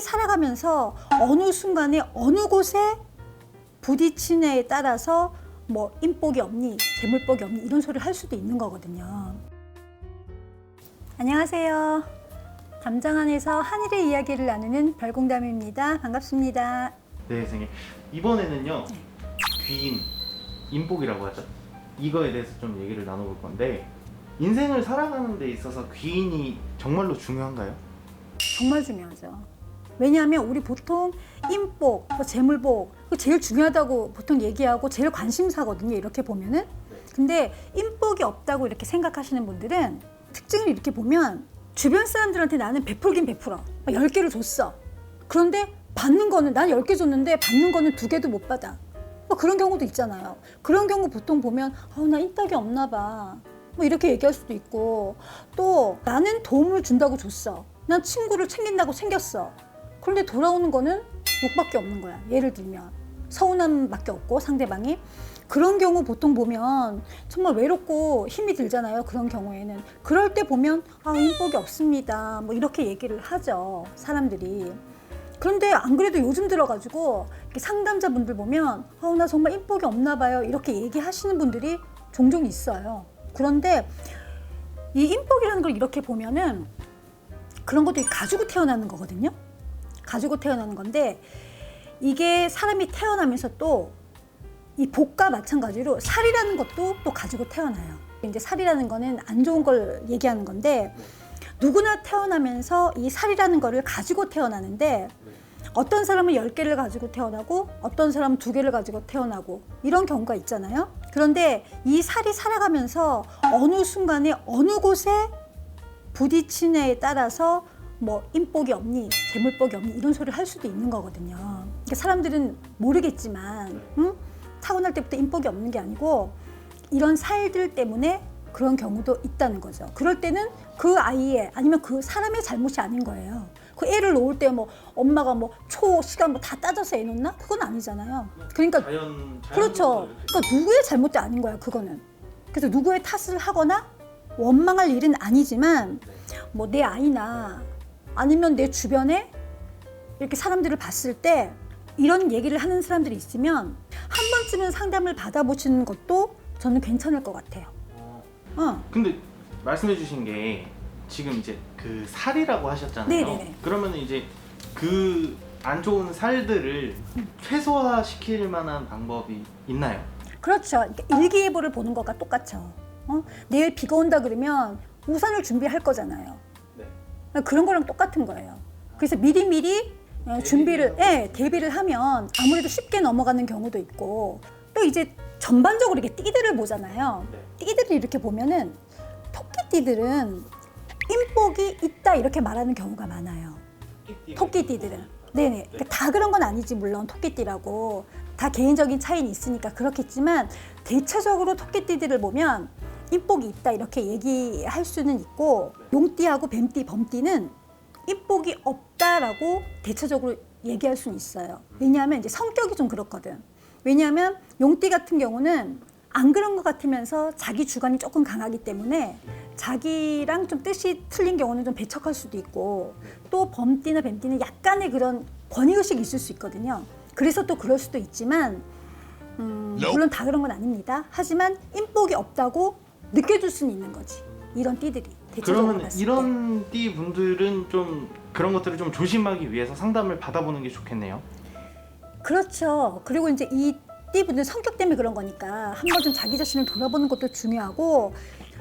살이 살아가면서 어느 순간에 어느 곳에 부딪히냐에 따라서 뭐 인복이 없니, 재물복이 없니 이런 소리를 할 수도 있는 거거든요. 안녕하세요. 담장 안에서 한일의 이야기를 나누는 별공담입니다. 반갑습니다. 네, 선생님. 이번에는요. 귀인, 인복이라고 하죠. 이거에 대해서 좀 얘기를 나눠볼 건데 인생을 살아가는 데 있어서 귀인이 정말로 중요한가요? 정말 중요하죠. 왜냐하면 우리 보통 인복, 뭐 재물복 제일 중요하다고 보통 얘기하고 제일 관심사거든요. 이렇게 보면은. 근데 인복이 없다고 이렇게 생각하시는 분들은 특징을 이렇게 보면 주변 사람들한테 나는 베풀긴 베풀어. 막 10개를 줬어. 그런데 받는 거는 난 10개 줬는데 받는 거는 두 개도 못 받아. 뭐 그런 경우도 있잖아요. 그런 경우 보통 보면 어, 나 인덕이 없나 봐. 뭐 이렇게 얘기할 수도 있고 또 나는 도움을 준다고 줬어. 난 친구를 챙긴다고 챙겼어. 그런데 돌아오는 거는 욕밖에 없는 거야. 예를 들면 서운함밖에 없고 상대방이 그런 경우 보통 보면 정말 외롭고 힘이 들잖아요. 그런 경우에는 그럴 때 보면 아 인복이 없습니다. 뭐 이렇게 얘기를 하죠. 사람들이. 그런데 안 그래도 요즘 들어가지고 상담자분들 보면 어, 나 정말 인복이 없나 봐요. 이렇게 얘기하시는 분들이 종종 있어요. 그런데 이 인복이라는 걸 이렇게 보면은 그런 것도 가지고 태어나는 거거든요. 가지고 태어나는 건데 이게 사람이 태어나면서 또 이 복과 마찬가지로 살이라는 것도 또 가지고 태어나요. 이제 살이라는 거는 안 좋은 걸 얘기하는 건데 누구나 태어나면서 이 살이라는 거를 가지고 태어나는데 어떤 사람은 열개를 가지고 태어나고 어떤 사람은 두개를 가지고 태어나고 이런 경우가 있잖아요. 그런데 이 살이 살아가면서 어느 순간에 어느 곳에 부딪히냐에 따라서 뭐 인복이 없니, 재물복이 없니 이런 소리를 할 수도 있는 거거든요. 그러니까 사람들은 모르겠지만 응? 타고날 때부터 인복이 없는 게 아니고 이런 살들 때문에 그런 경우도 있다는 거죠. 그럴 때는 그 아이의 아니면 그 사람의 잘못이 아닌 거예요. 그 애를 놓을 때 뭐 엄마가 뭐 초 시간 뭐 다 따져서 애 놓나? 그건 아니잖아요. 그러니까 자연, 그렇죠. 그러니까 누구의 잘못도 아닌 거야, 그거는. 그래서 누구의 탓을 하거나 원망할 일은 아니지만 뭐 내 아이나 아니면 내 주변에 이렇게 사람들을 봤을 때 이런 얘기를 하는 사람들이 있으면 한 번쯤은 상담을 받아보시는 것도 저는 괜찮을 것 같아요. 어, 어. 근데 말씀해 주신 게 지금 이제 그 살이라고 하셨잖아요. 네네네. 그러면 이제 그 안 좋은 살들을 최소화 시킬 만한 방법이 있나요? 그렇죠. 그러니까 일기예보를 보는 것과 똑같죠. 어? 내일 비가 온다 그러면 우산을 준비할 거잖아요. 네. 그런 거랑 똑같은 거예요. 그래서 미리미리 어, 준비를, 예, 대비를 하면 아무래도 쉽게 넘어가는 경우도 있고 또 이제 전반적으로 이렇게 띠들을 보잖아요. 네. 띠들을 이렇게 보면은 토끼띠들은 인복이 있다 이렇게 말하는 경우가 많아요. 토끼띠들은. 네네. 그러니까 다 그런 건 아니지 물론 토끼띠라고 다 개인적인 차이는 있으니까 그렇겠지만 대체적으로 토끼띠들을 보면 인복이 있다 이렇게 얘기할 수는 있고 용띠하고 뱀띠, 범띠는 인복이 없다라고 대체적으로 얘기할 수는 있어요. 왜냐하면 이제 성격이 좀 그렇거든. 왜냐하면 용띠 같은 경우는 안 그런 것 같으면서 자기 주관이 조금 강하기 때문에 자기랑 좀 뜻이 틀린 경우는 좀 배척할 수도 있고 또 범띠나 뱀띠는 약간의 그런 권위의식이 있을 수 있거든요. 그래서 또 그럴 수도 있지만 음, 물론 다 그런 건 아닙니다. 하지만 인복이 없다고 느껴질 수는 있는 거지. 이런 띠들이 대체적으로 그러면 봤을 때. 이런 띠 분들은 좀 그런 것들을 좀 조심하기 위해서 상담을 받아보는 게 좋겠네요. 그렇죠. 그리고 이제 이 띠분들 성격 때문에 그런 거니까 한번 좀 자기 자신을 돌아보는 것도 중요하고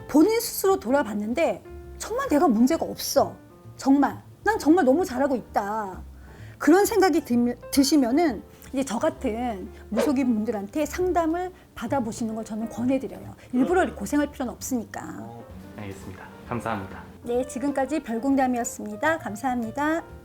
본인 스스로 돌아봤는데 정말 내가 문제가 없어. 정말. 난 정말 너무 잘하고 있다. 그런 생각이 드, 드시면은 이제 저 같은 무속인 분들한테 상담을 받아보시는 걸 저는 권해드려요. 일부러 고생할 필요는 없으니까. 알겠습니다. 감사합니다. 네, 지금까지 별공담이었습니다. 감사합니다.